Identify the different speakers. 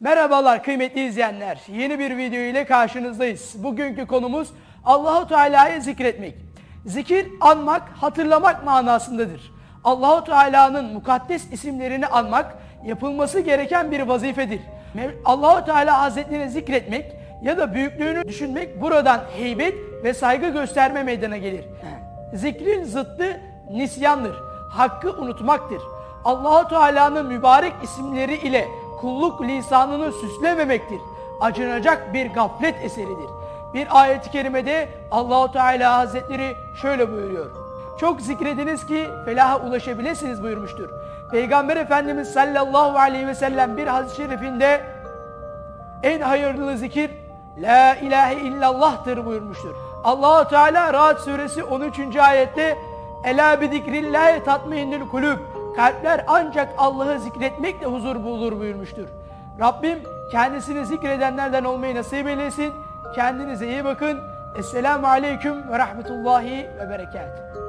Speaker 1: Merhabalar kıymetli izleyenler. Yeni bir video ile karşınızdayız. Bugünkü konumuz Allahu Teala'yı zikretmek. Zikir anmak, hatırlamak manasındadır. Allahu Teala'nın mukaddes isimlerini anmak yapılması gereken bir vazifedir. Allahu Teala Hazretlerini zikretmek ya da büyüklüğünü düşünmek buradan heybet ve saygı gösterme meydana gelir. Zikrin zıttı nisyandır. Hakkı unutmaktır. Allahu Teala'nın mübarek isimleri ile kulluk lisanını süslememektir. Acınacak bir gaflet eseridir. Bir ayet-i kerimede Allahu Teala Hazretleri şöyle buyuruyor. Çok zikrediniz ki felaha ulaşabilirsiniz buyurmuştur. Peygamber Efendimiz sallallahu aleyhi ve sellem bir hadis-i şerifinde en hayırlı zikir La ilahe illallah'tır buyurmuştur. Allahu Teala Rahat suresi 13. ayette Ela bi zikrillahi tatmainnül kulüp Kalpler ancak Allah'ı zikretmekle huzur bulur buyurmuştur. Rabbim kendisini zikredenlerden olmayı nasip eylesin. Kendinize iyi bakın. Esselamu aleyküm ve rahmetullahi ve berekatuhu.